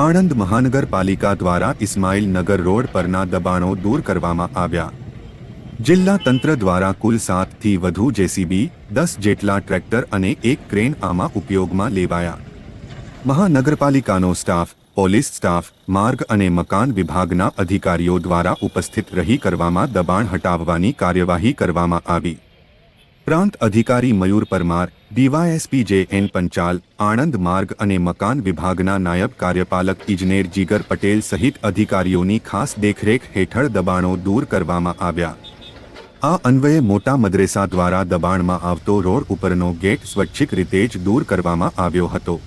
આણંદ મહાનગરપાલિકા દ્વારા ઇસ્માઇલ નગર રોડ પરના દબાણો દૂર કરવામાં આવ્યા. જિલ્લા તંત્ર દ્વારા કુલ સાતથી વધુ જેસીબી, દસ જેટલા ટ્રેક્ટર અને એક ક્રેન આમાં ઉપયોગમાં લેવાયા. મહાનગરપાલિકાનો સ્ટાફ, પોલીસ સ્ટાફ, માર્ગ અને મકાન વિભાગના અધિકારીઓ દ્વારા ઉપસ્થિત રહી કરવામાં દબાણ હટાવવાની કાર્યવાહી કરવામાં આવી. પ્રાંત અધિકારી Mayur Parmar DYSP J N Panchal, Anand માર્ગ અને મકાન વિભાગના નાયબ કાર્યપાલક ઇજનેર જીગર પટેલ સહિત અધિકારીઓની ખાસ દેખરેખ હેઠળ દબાણો દૂર કરવામાં આવ્યા. આ અન્વયે મોટા મદ્રેસા દ્વારા દબાણમાં આવતો રોડ ઉપરનો ગેટ સ્વૈચ્છિક રીતે જ દૂર કરવામાં આવ્યો હતો.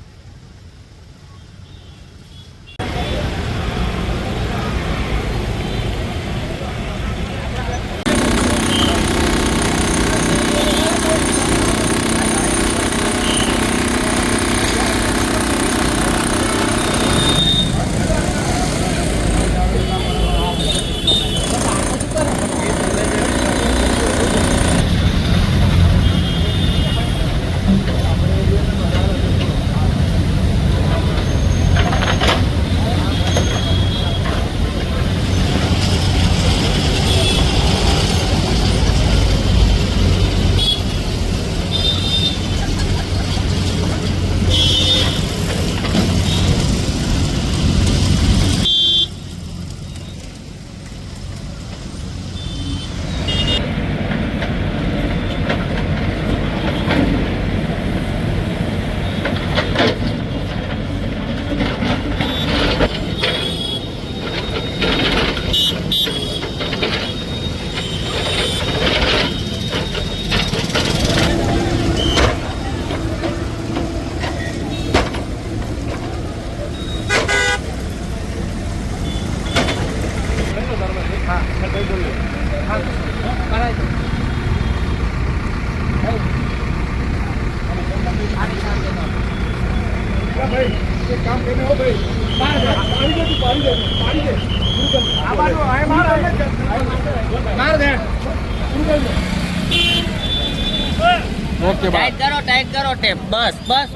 ઓકે કરો ટાઈટ કરો ટેપ. બસ બસ.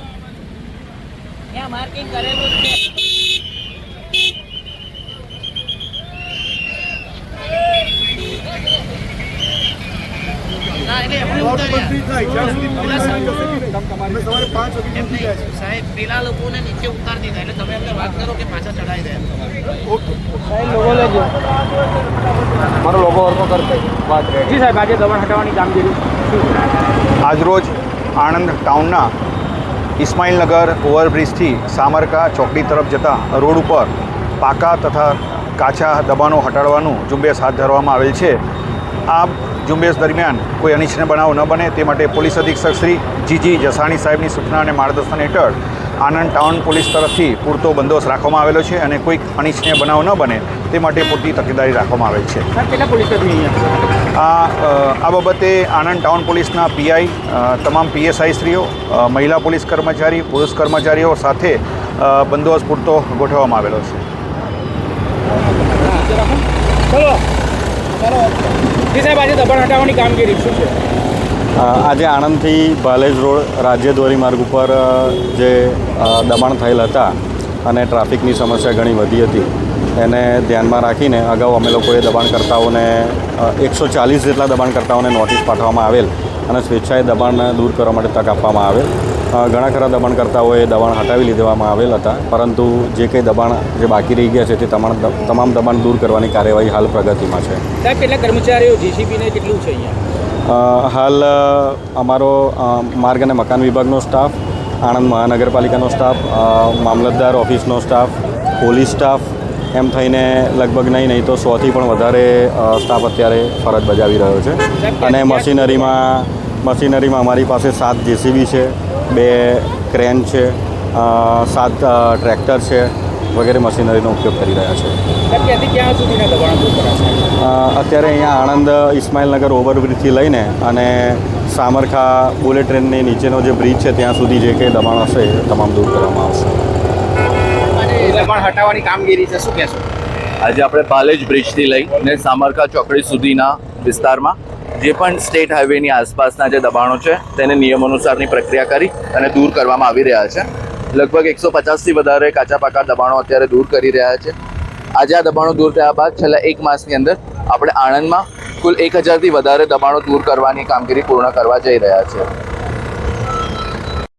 ત્યાં માર્કિંગ કરેલું છે. ના, એટલે એમને ઉતાર્યા. એમ નહીં, સાહેબ પેલા લોકોને નીચે ઉતારી દીધા એટલે તમે એમને વાત કરો કે પાછા ચડાવી દે મારો લોગો અર્થો કરશે. વાત જી સાહેબ આજે દબાણ હટાવવાની કામગીરી આજરોજ આણંદ ટાઉનના ઇસ્માઇલનગર ઓવરબ્રિજથી સામરકા ચોકડી તરફ જતા રોડ ઉપર પાકા તથા કાચા દબાણો હટાડવાનું ઝુંબેશ હાથ ધરવામાં આવેલ છે. આ ઝુંબેશ દરમિયાન કોઈ અનિચ્છનીય બનાવ ન બને તે માટે પોલીસ અધિક્ષક શ્રી જીજી જસાણી સાહેબની સૂચના અને માર્ગદર્શન હેઠળ આનંદ ટાઉન પોલીસ તરફથી પૂરતો બંદોબસ્ત રાખવામાં આવેલો છે અને કોઈક અનિચ્છનીય બનાવ ન બને તે માટે પૂરતી તકેદારી રાખવામાં આવેલ છે. આ આ બાબતે આણંદ ટાઉન પોલીસના પીઆઈ તમામ પીએસઆઈ શ્રીઓ મહિલા પોલીસ કર્મચારી પુરુષ કર્મચારીઓ સાથે બંદોબસ્ત પૂરતો ગોઠવવામાં આવેલો છે. ચલો. આજે આણંદથી ભાલેજ રોડ રાજ્ય ધોરીમાર્ગ ઉપર જે દબાણ થયેલ હતા અને ટ્રાફિકની સમસ્યા ઘણી વધી હતી. એને ધ્યાનમાં રાખીને અગાઉ અમે લોકોએ દબાણકર્તાઓને એકસો ચાલીસ જેટલા દબાણકર્તાઓને નોટિસ પાઠવવામાં આવેલ અને સ્વેચ્છાએ દબાણને દૂર કરવા માટે તક આપવામાં આવેલ. ઘણા ખરા દબાણકર્તાઓએ દબાણ હટાવી લીધવામાં આવેલ હતા પરંતુ જે કંઈ દબાણ જે બાકી રહી ગયા છે તે તમામ તમામ દબાણ દૂર કરવાની કાર્યવાહી હાલ પ્રગતિમાં છે. સાહેબ કેટલા કર્મચારીઓ જીસીબીને કેટલું છે અહીંયા? હાલ અમારો માર્ગ અને મકાન વિભાગનો સ્ટાફ આણંદ મહાનગરપાલિકાનો સ્ટાફ મામલતદાર ઓફિસનો સ્ટાફ પોલીસ સ્ટાફ એમ થઈને લગભગ નહીં નહીં તો સોથી પણ વધારે સ્ટાફ અત્યારે ફરજ બજાવી રહ્યો છે. અને મશીનરીમાં મશીનરીમાં અમારી પાસે સાત જેસીબી છે બે ક્રેન છે સાત ટ્રેક્ટર છે વગેરે મશીનરીનો ઉપયોગ કરી રહ્યા છે. અત્યારે અહીંયા આણંદ ઇસ્માઇલનગર ઓવરબ્રિજથી લઈને અને સામરખા બુલેટ ટ્રેનની નીચેનો જે બ્રિજ છે ત્યાં સુધી જે કંઈ દબાણ હશે એ તમામ દૂર કરવામાં આવશે. દબાણ હટાવવાની કામગીરી છે શું કહેશો? આજે આપણે પાલેજ બ્રિજથી લઈને સામરખા ચોકડી સુધીના વિસ્તારમાં જે પણ સ્ટેટ હાઈવેની આસપાસના જે દબાણો છે, તેને નિયમ અનુસારની પ્રક્રિયા કરી અને દૂર કરવામાં આવી રહ્યા છે. લગભગ એકસો પચાસથી વધારે કાચા પાકા દબાણો અત્યારે દૂર કરી રહ્યા છે. આજે આ દબાણો દૂર થયા બાદ છેલ્લા એક માસની અંદર આપણે આણંદમાં કુલ એક હજારથી વધારે દબાણો દૂર કરવાની કામગીરી પૂર્ણ કરવા જઈ રહ્યા છે.